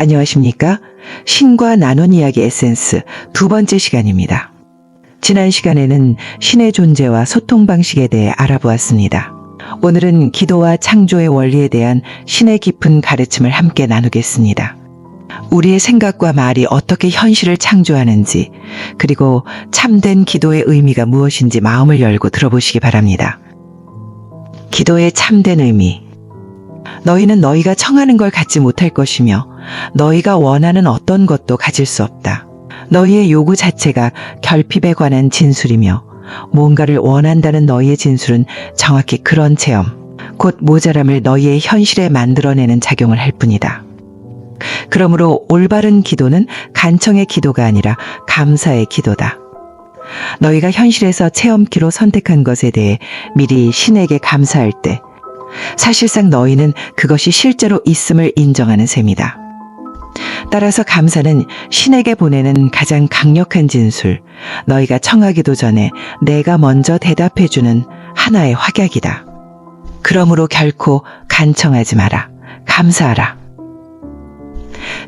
안녕하십니까? 신과 나눈 이야기 에센스 두 번째 시간입니다. 지난 시간에는 신의 존재와 소통 방식에 대해 알아보았습니다. 오늘은 기도와 창조의 원리에 대한 신의 깊은 가르침을 함께 나누겠습니다. 우리의 생각과 말이 어떻게 현실을 창조하는지, 그리고 참된 기도의 의미가 무엇인지 마음을 열고 들어보시기 바랍니다. 기도의 참된 의미. 너희는 너희가 청하는 걸 갖지 못할 것이며 너희가 원하는 어떤 것도 가질 수 없다. 너희의 요구 자체가 결핍에 관한 진술이며 뭔가를 원한다는 너희의 진술은 정확히 그런 체험, 곧 모자람을 너희의 현실에 만들어내는 작용을 할 뿐이다. 그러므로 올바른 기도는 간청의 기도가 아니라 감사의 기도다. 너희가 현실에서 체험키로 선택한 것에 대해 미리 신에게 감사할 때 사실상 너희는 그것이 실제로 있음을 인정하는 셈이다. 따라서 감사는 신에게 보내는 가장 강력한 진술, 너희가 청하기도 전에 내가 먼저 대답해주는 하나의 확약이다. 그러므로 결코 간청하지 마라. 감사하라.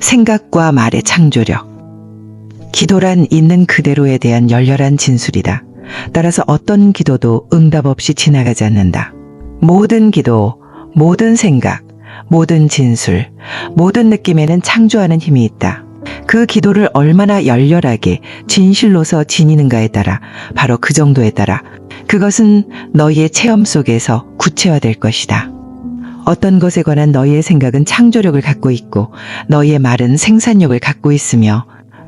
생각과 말의 창조력. 기도란 있는 그대로에 대한 열렬한 진술이다. 따라서 어떤 기도도 응답 없이 지나가지 않는다. 모든 기도, 모든 생각, 모든 진술, 모든 느낌에는 창조하는 힘이 있다. 그 기도를 얼마나 열렬하게 진실로서 지니는가에 따라 바로 그 정도에 따라 그것은 너희의 체험 속에서 구체화될 것이다. 어떤 것에 관한 너희의 생각은 창조력을 갖고 있고 너희의 말은 생산력을 갖고 있으며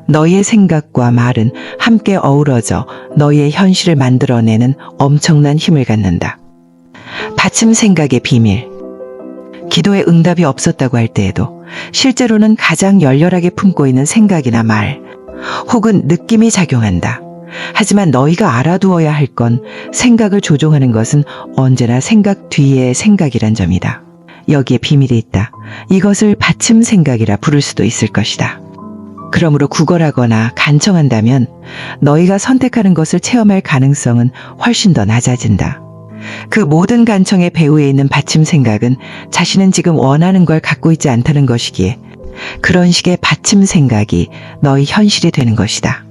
너희의 생각과 말은 함께 어우러져 너희의 현실을 만들어내는 엄청난 힘을 갖는다. 받침 생각의 비밀. 기도의 응답이 없었다고 할 때에도 실제로는 가장 열렬하게 품고 있는 생각이나 말, 혹은 느낌이 작용한다. 하지만 너희가 알아두어야 할 건 생각을 조종하는 것은 언제나 생각 뒤의 생각이란 점이다. 여기에 비밀이 있다. 이것을 받침 생각이라 부를 수도 있을 것이다. 그러므로 구걸하거나 간청한다면 너희가 선택하는 것을 체험할 가능성은 훨씬 더 낮아진다. 그 모든 간청의 배후에 있는 받침 생각은 자신은 지금 원하는 걸 갖고 있지 않다는 것이기에 그런 식의 받침 생각이 너희 현실이 되는 것이다.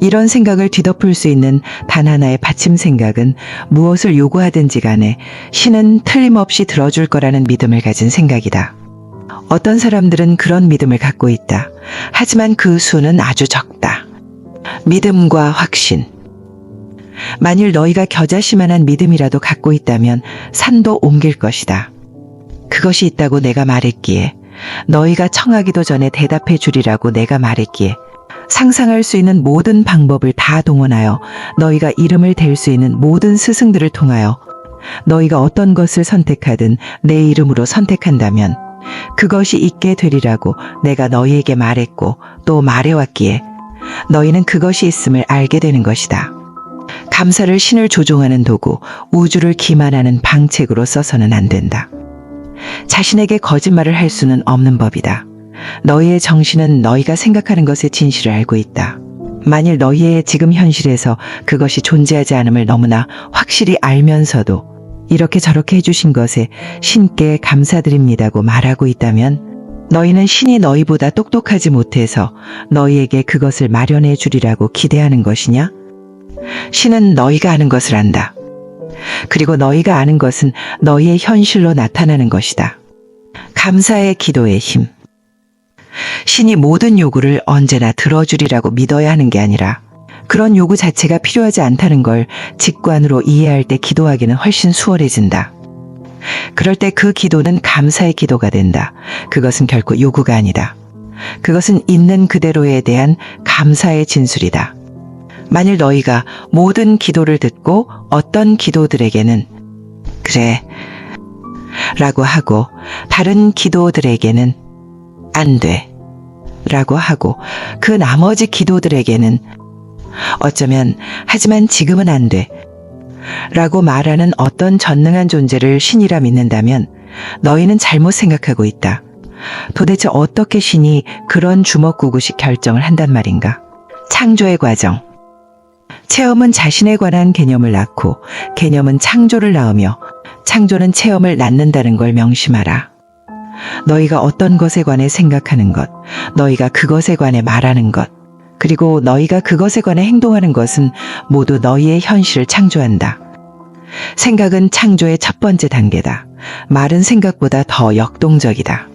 이런 생각을 뒤덮을 수 있는 단 하나의 받침 생각은 무엇을 요구하든지 간에 신은 틀림없이 들어줄 거라는 믿음을 가진 생각이다. 어떤 사람들은 그런 믿음을 갖고 있다. 하지만 그 수는 아주 적다. 믿음과 확신. 만일 너희가 겨자씨만한 믿음이라도 갖고 있다면 산도 옮길 것이다. 그것이 있다고 내가 말했기에 너희가 청하기도 전에 대답해 주리라고 내가 말했기에 상상할 수 있는 모든 방법을 다 동원하여 너희가 이름을 댈 수 있는 모든 스승들을 통하여 너희가 어떤 것을 선택하든 내 이름으로 선택한다면 그것이 있게 되리라고 내가 너희에게 말했고 또 말해왔기에 너희는 그것이 있음을 알게 되는 것이다. 감사를 신을 조종하는 도구, 우주를 기만하는 방책으로 써서는 안 된다. 자신에게 거짓말을 할 수는 없는 법이다. 너희의 정신은 너희가 생각하는 것의 진실을 알고 있다. 만일 너희의 지금 현실에서 그것이 존재하지 않음을 너무나 확실히 알면서도 이렇게 저렇게 해주신 것에 신께 감사드립니다고 말하고 있다면 너희는 신이 너희보다 똑똑하지 못해서 너희에게 그것을 마련해 주리라고 기대하는 것이냐? 신은 너희가 아는 것을 안다. 그리고 너희가 아는 것은 너희의 현실로 나타나는 것이다. 감사의 기도의 힘. 신이 모든 요구를 언제나 들어주리라고 믿어야 하는 게 아니라 그런 요구 자체가 필요하지 않다는 걸 직관으로 이해할 때 기도하기는 훨씬 수월해진다. 그럴 때 그 기도는 감사의 기도가 된다. 그것은 결코 요구가 아니다. 그것은 있는 그대로에 대한 감사의 진술이다. 만일 너희가 모든 기도를 듣고 어떤 기도들에게는 그래 라고 하고 다른 기도들에게는 안 돼. 라고 하고 그 나머지 기도들에게는 어쩌면 하지만 지금은 안 돼. 라고 말하는 어떤 전능한 존재를 신이라 믿는다면 너희는 잘못 생각하고 있다. 도대체 어떻게 신이 그런 주먹구구식 결정을 한단 말인가? 창조의 과정. 체험은 자신에 관한 개념을 낳고 개념은 창조를 낳으며 창조는 체험을 낳는다는 걸 명심하라. 너희가 어떤 것에 관해 생각하는 것, 너희가 그것에 관해 말하는 것, 그리고 너희가 그것에 관해 행동하는 것은 모두 너희의 현실을 창조한다. 생각은 창조의 첫 번째 단계다. 말은 생각보다 더 역동적이다.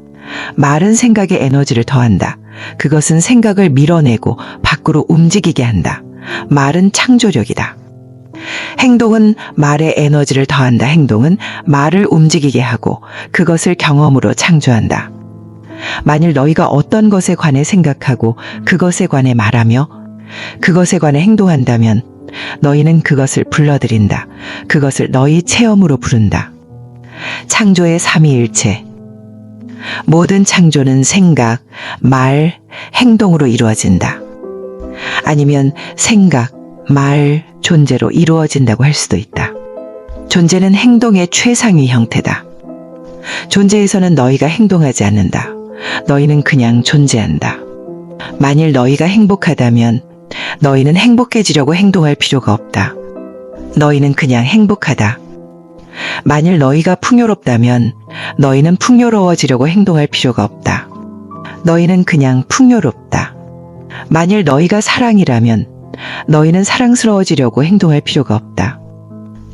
말은 생각에 에너지를 더한다. 그것은 생각을 밀어내고 밖으로 움직이게 한다. 말은 창조력이다. 행동은 말에 에너지를 더한다. 행동은 말을 움직이게 하고 그것을 경험으로 창조한다. 만일 너희가 어떤 것에 관해 생각하고 그것에 관해 말하며 그것에 관해 행동한다면 너희는 그것을 불러들인다. 그것을 너희 체험으로 부른다. 창조의 삼위일체. 모든 창조는 생각, 말, 행동으로 이루어진다. 아니면 생각, 말, 존재로 이루어진다고 할 수도 있다. 존재는 행동의 최상위 형태다. 존재에서는 너희가 행동하지 않는다. 너희는 그냥 존재한다. 만일 너희가 행복하다면 너희는 행복해지려고 행동할 필요가 없다. 너희는 그냥 행복하다. 만일 너희가 풍요롭다면 너희는 풍요로워지려고 행동할 필요가 없다. 너희는 그냥 풍요롭다. 만일 너희가 사랑이라면 너희는 사랑스러워지려고 행동할 필요가 없다.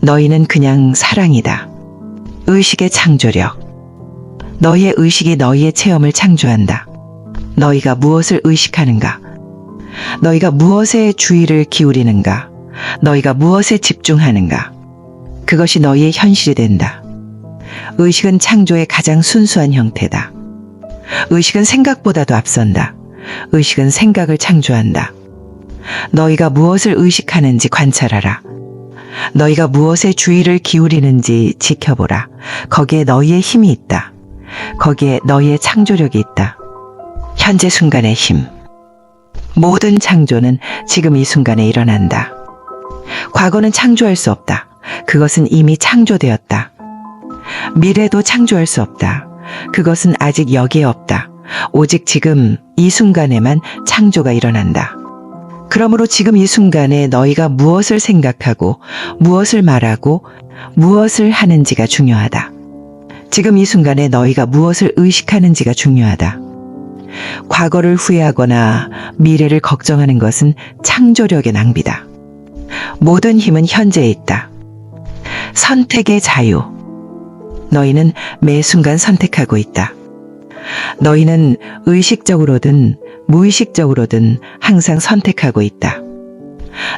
너희는 그냥 사랑이다. 의식의 창조력. 너희의 의식이 너희의 체험을 창조한다. 너희가 무엇을 의식하는가? 너희가 무엇에 주의를 기울이는가? 너희가 무엇에 집중하는가? 그것이 너희의 현실이 된다. 의식은 창조의 가장 순수한 형태다. 의식은 생각보다도 앞선다. 의식은 생각을 창조한다. 너희가 무엇을 의식하는지 관찰하라. 너희가 무엇에 주의를 기울이는지 지켜보라. 거기에 너희의 힘이 있다. 거기에 너희의 창조력이 있다. 현재 순간의 힘. 모든 창조는 지금 이 순간에 일어난다. 과거는 창조할 수 없다. 그것은 이미 창조되었다. 미래도 창조할 수 없다. 그것은 아직 여기에 없다. 오직 지금 이 순간에만 창조가 일어난다. 그러므로 지금 이 순간에 너희가 무엇을 생각하고 무엇을 말하고 무엇을 하는지가 중요하다. 지금 이 순간에 너희가 무엇을 의식하는지가 중요하다. 과거를 후회하거나 미래를 걱정하는 것은 창조력의 낭비다. 모든 힘은 현재에 있다. 선택의 자유. 너희는 매 순간 선택하고 있다. 너희는 의식적으로든 무의식적으로든 항상 선택하고 있다.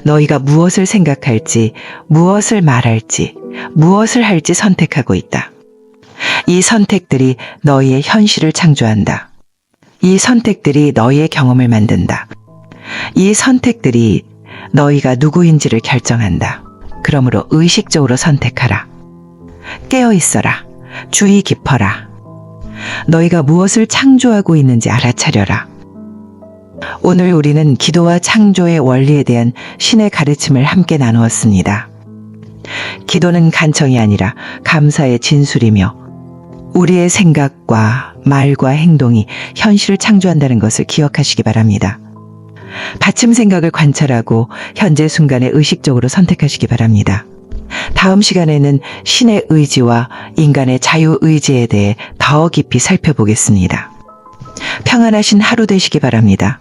너희가 무엇을 생각할지, 무엇을 말할지, 무엇을 할지 선택하고 있다. 이 선택들이 너희의 현실을 창조한다. 이 선택들이 너희의 경험을 만든다. 이 선택들이 너희가 누구인지를 결정한다. 그러므로 의식적으로 선택하라. 깨어 있어라. 주의 깊어라. 너희가 무엇을 창조하고 있는지 알아차려라. 오늘 우리는 기도와 창조의 원리에 대한 신의 가르침을 함께 나누었습니다. 기도는 간청이 아니라 감사의 진술이며 우리의 생각과 말과 행동이 현실을 창조한다는 것을 기억하시기 바랍니다. 받침 생각을 관찰하고 현재 순간에 의식적으로 선택하시기 바랍니다. 다음 시간에는 신의 의지와 인간의 자유의지에 대해 더 깊이 살펴보겠습니다. 평안하신 하루 되시기 바랍니다.